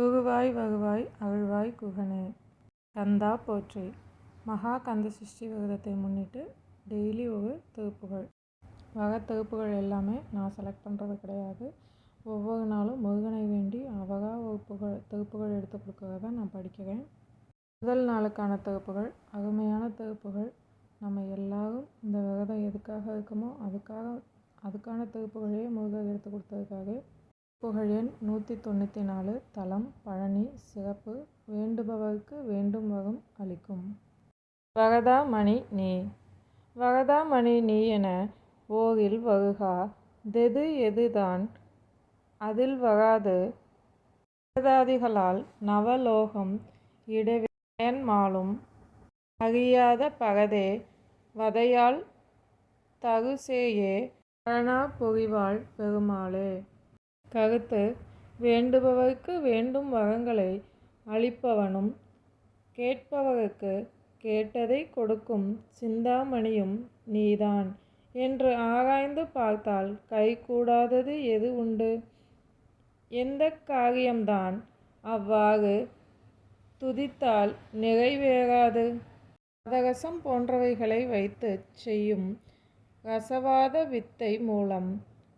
குகுவாய் வகுவாய் அகழ்வாய் குகனே. கந்தா போற்றி. மகா கந்த சஷ்டி விரதத்தை முன்னிட்டு டெய்லி ஒரு தொகுப்புகள் வகை தொகுப்புகள் எல்லாமே நான் செலக்ட் பண்ணுறது கிடையாது. ஒவ்வொரு நாளும் முருகனை வேண்டி அவகா வகுப்புகள் தொகுப்புகள் எடுத்து கொடுக்கறத நான் படிக்கிறேன். முதல் நாளுக்கான தொகுப்புகள் அருமையான தொகுப்புகள் நம்ம எல்லாரும் இந்த விரதம் எதுக்காக இருக்குமோ அதுக்காக அதுக்கான தொகுப்புகளையே முருகர் எடுத்து கொடுத்ததுக்காக புகழ் எண் நூற்றி தொண்ணூற்றி நாலு தலம் பழனி சிறப்பு வேண்டுபவருக்கு வேண்டும் வரும் அளிக்கும். வரதாமணி நீ. வரதாமணி நீ என ஓரில் வருகா தெது எதுதான்? அதில் வராது வேதாதிகளால் நவலோகம் இடவேன்மாலும் அறியாத பகதே வதையால் தகுசேயே பழனா புரிவாள் பெருமாளே. கருத்து வேண்டுபவருக்கு வேண்டும் வரங்களை அளிப்பவனும் கேட்பவருக்கு கேட்டதை கொடுக்கும் சிந்தாமணியும் நீதான் என்று ஆராய்ந்து பார்த்தால் கைகூடாதது எது உண்டு? எந்த காரியம்தான் அவ்வாறு துதித்தால் நிறைவேறாது? பாதரசம் போன்றவைகளை வைத்து செய்யும் ரசவாத வித்தை மூலம்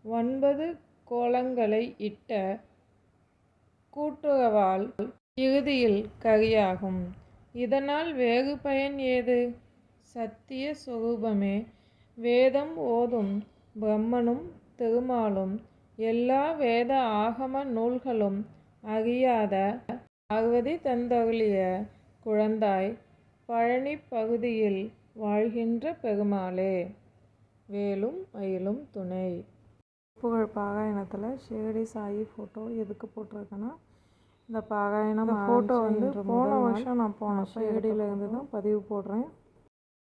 ஒன்பது கோலங்களை இட்ட கூட்டுறவால் இறுதியில் கரியாகும் இதனால் வேறு பயன் ஏது? சத்திய சொரூபமே. வேதம் ஓதும் பிரம்மனும் திருமாலும் எல்லா வேத ஆகம நூல்களும் அறியாத அறுவதி தந்தருளிய குழந்தாய் பழனி பகுதியில் வாழ்கின்ற பெருமாளே. வேலும் மயிலும் துணை. புகழ் பாராயணத்தில் ஷிரடி சாயி ஃபோட்டோ எதுக்கு போட்டிருக்கேன்னா இந்த பாராயணம் ஃபோட்டோ வந்து போன வருஷம் நான் போனப்போ ஷிரடியிலேருந்து தான் பதிவு போடுறேன்.